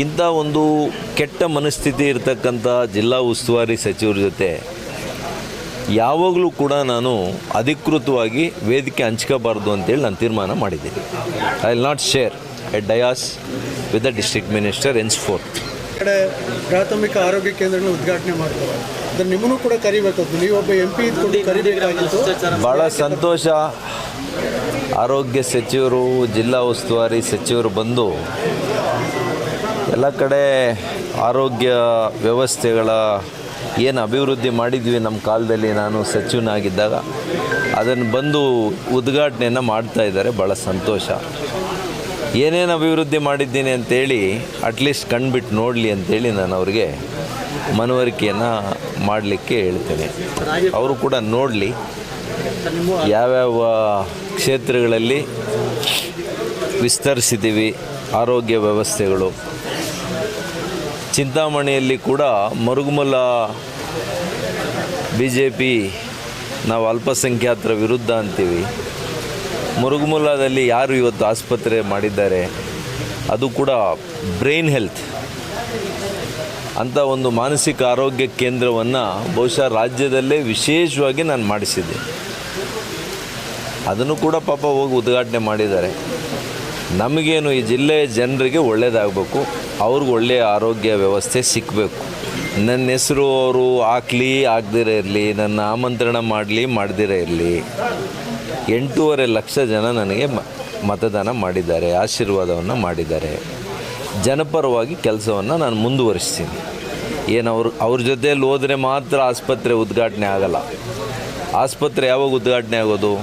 ಇಂಥ ಒಂದು ಕೆಟ್ಟ ಮನಸ್ಥಿತಿ ಇರತಕ್ಕಂಥ ಜಿಲ್ಲಾ ಉಸ್ತುವಾರಿ ಸಚಿವರ ಜೊತೆ ಯಾವಾಗಲೂ ಕೂಡ ನಾನು ಅಧಿಕೃತವಾಗಿ ವೇದಿಕೆ ಹಂಚ್ಕೋಬಾರ್ದು ಅಂತೇಳಿ ನಾನು ತೀರ್ಮಾನ ಮಾಡಿದ್ದೀನಿ. I will not share a dais with the district minister henceforth ಕಡೆ ಪ್ರಾಥಮಿಕ ಆರೋಗ್ಯ ಕೇಂದ್ರಗಳನ್ನ ಉದ್ಘಾಟನೆ ಮಾಡ್ತಾರೆ. ಅದನ್ನ ನಿಮ್ಮನ್ನು ಕೂಡ ಕರಿಬೇಕು. ನೀವೊಬ್ಬ ಎಂ ಪಿ ಇದ್ಕೊಂಡು ಕರಿಬೇಕಾಗಿತ್ತು. ಭಾಳ ಸಂತೋಷ. ಆರೋಗ್ಯ ಸಚಿವರು ಜಿಲ್ಲಾ ಉಸ್ತುವಾರಿ ಸಚಿವರು ಬಂದು ಎಲ್ಲ ಕಡೆ ಆರೋಗ್ಯ ವ್ಯವಸ್ಥೆಗಳ ಏನು ಅಭಿವೃದ್ಧಿ ಮಾಡಿದ್ವಿ ನಮ್ಮ ಕಾಲದಲ್ಲಿ ನಾನು ಸಚಿವನಾಗಿದ್ದಾಗ, ಅದನ್ನು ಬಂದು ಉದ್ಘಾಟನೆಯನ್ನು ಮಾಡ್ತಾ ಇದ್ದಾರೆ. ಭಾಳ ಸಂತೋಷ. ಏನೇನು ಅಭಿವೃದ್ಧಿ ಮಾಡಿದ್ದೀನಿ ಅಂತೇಳಿ ಅಟ್ಲೀಸ್ಟ್ ಕಣ್ಬಿಟ್ಟು ನೋಡಲಿ ಅಂತೇಳಿ ನಾನು ಅವ್ರಿಗೆ ಮನವರಿಕೆಯನ್ನು ಮಾಡಲಿಕ್ಕೆ ಹೇಳ್ತೇನೆ. ಅವರು ಕೂಡ ನೋಡಲಿ ಯಾವ್ಯಾವ ಕ್ಷೇತ್ರಗಳಲ್ಲಿ ವಿಸ್ತರಿಸಿದ್ದೀವಿ, ಆರೋಗ್ಯ ವ್ಯವಸ್ಥೆಗಳು. ಚಿಂತಾಮಣಿಯಲ್ಲಿ ಕೂಡ ಮರುಗುಮಲ ಬಿ ಜೆ ಪಿ ನಾವು ಅಲ್ಪಸಂಖ್ಯಾತರ ವಿರುದ್ಧ ಅಂತೀವಿ. ಮುರುಗುಮುಲಾದಲ್ಲಿ ಯಾರು ಇವತ್ತು ಆಸ್ಪತ್ರೆ ಮಾಡಿದ್ದಾರೆ, ಅದು ಕೂಡ ಬ್ರೈನ್ ಹೆಲ್ತ್. ಅಂತ ಒಂದು ಮಾನಸಿಕ ಆರೋಗ್ಯ ಕೇಂದ್ರವನ್ನು ಬಹುಶಃ ರಾಜ್ಯದಲ್ಲೇ ವಿಶೇಷವಾಗಿ ನಾನು ಮಾಡಿಸಿದ್ದೆ. ಅದನ್ನು ಕೂಡ ಪಾಪ ಹೋಗಿ ಉದ್ಘಾಟನೆ ಮಾಡಿದ್ದಾರೆ. ನಮಗೇನು ಈ ಜಿಲ್ಲೆಯ ಜನರಿಗೆ ಒಳ್ಳೆಯದಾಗಬೇಕು ಅವ್ರಿಗೆ ಒಳ್ಳೆಯ ಆರೋಗ್ಯ ವ್ಯವಸ್ಥೆ ಸಿಕ್ಕಬೇಕು ನನ್ನ ಹೆಸರು ಅವರು ಹಾಕ್ಲಿ ಆಗದಿರೇ ಇರಲಿ, ನನ್ನ ಆಮಂತ್ರಣ ಮಾಡಲಿ, ಮಾಡದಿರೇ ಇರಲಿ. ಎಂಟೂವರೆ ಲಕ್ಷ ಜನ ನನಗೆ ಮತದಾನ ಮಾಡಿದ್ದಾರೆ, ಆಶೀರ್ವಾದವನ್ನು ಮಾಡಿದ್ದಾರೆ. ಜನಪರವಾಗಿ ಕೆಲಸವನ್ನು ನಾನು ಮುಂದುವರಿಸ್ತೀನಿ. ಏನು ಅವ್ರ ಅವ್ರ ಜೊತೆಯಲ್ಲಿ ಹೋದರೆ ಮಾತ್ರ ಆಸ್ಪತ್ರೆ ಉದ್ಘಾಟನೆ ಆಗಲ್ಲ. ಆಸ್ಪತ್ರೆ ಯಾವಾಗ ಉದ್ಘಾಟನೆ ಆಗೋದು?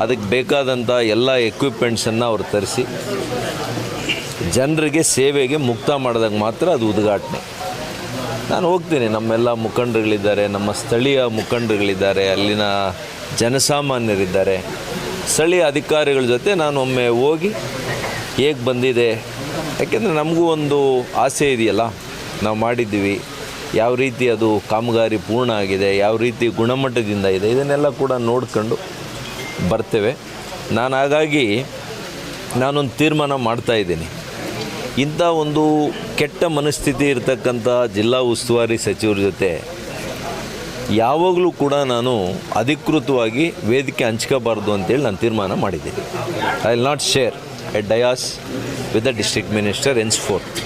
ಅದಕ್ಕೆ ಬೇಕಾದಂಥ ಎಲ್ಲ ಎಕ್ವಿಪ್ಮೆಂಟ್ಸನ್ನು ಅವ್ರು ತರಿಸಿ. ಜನರಿಗೆ ಸೇವೆಗೆ ಮುಕ್ತ ಮಾಡಿದಾಗ ಮಾತ್ರ ಅದು ಉದ್ಘಾಟನೆ. ನಾನು ಹೋಗ್ತೀನಿ, ನಮ್ಮೆಲ್ಲ ಮುಖಂಡರುಗಳಿದ್ದಾರೆ, ನಮ್ಮ ಸ್ಥಳೀಯ ಮುಖಂಡರುಗಳಿದ್ದಾರೆ, ಅಲ್ಲಿನ ಜನಸಾಮಾನ್ಯರಿದ್ದಾರೆ. ಸ್ಥಳೀಯ ಅಧಿಕಾರಿಗಳ ಜೊತೆ ನಾನು ಒಮ್ಮೆ ಹೋಗಿ ಹೇಗೆ ಬಂದಿದೆ, ಯಾಕೆಂದರೆ ನಮಗೂ ಒಂದು ಆಸೆ ಇದೆಯಲ್ಲ, ನಾವು ಮಾಡಿದ್ದೀವಿ, ಯಾವ ರೀತಿ ಅದು ಕಾಮಗಾರಿ ಪೂರ್ಣ ಆಗಿದೆ, ಯಾವ ರೀತಿ ಗುಣಮಟ್ಟದಿಂದ ಇದೆ, ಇದನ್ನೆಲ್ಲ ಕೂಡ ನೋಡ್ಕೊಂಡು ಬರ್ತೇವೆ. ನಾನು ಹಾಗಾಗಿ ನಾನೊಂದು ತೀರ್ಮಾನ ಮಾಡ್ತಾ ಇದ್ದೀನಿ. ಇಂಥ ಒಂದು ಕೆಟ್ಟ ಮನಸ್ಥಿತಿ ಇರತಕ್ಕಂಥ ಜಿಲ್ಲಾ ಉಸ್ತುವಾರಿ ಸಚಿವರ ಜೊತೆ ಯಾವಾಗಲೂ ಕೂಡ ನಾನು ಅಧಿಕೃತವಾಗಿ ವೇದಿಕೆ ಹಂಚ್ಕೋಬಾರ್ದು ಅಂತೇಳಿ ನಾನು ತೀರ್ಮಾನ ಮಾಡಿದ್ದೀನಿ. I will not share a dais with the district minister henceforth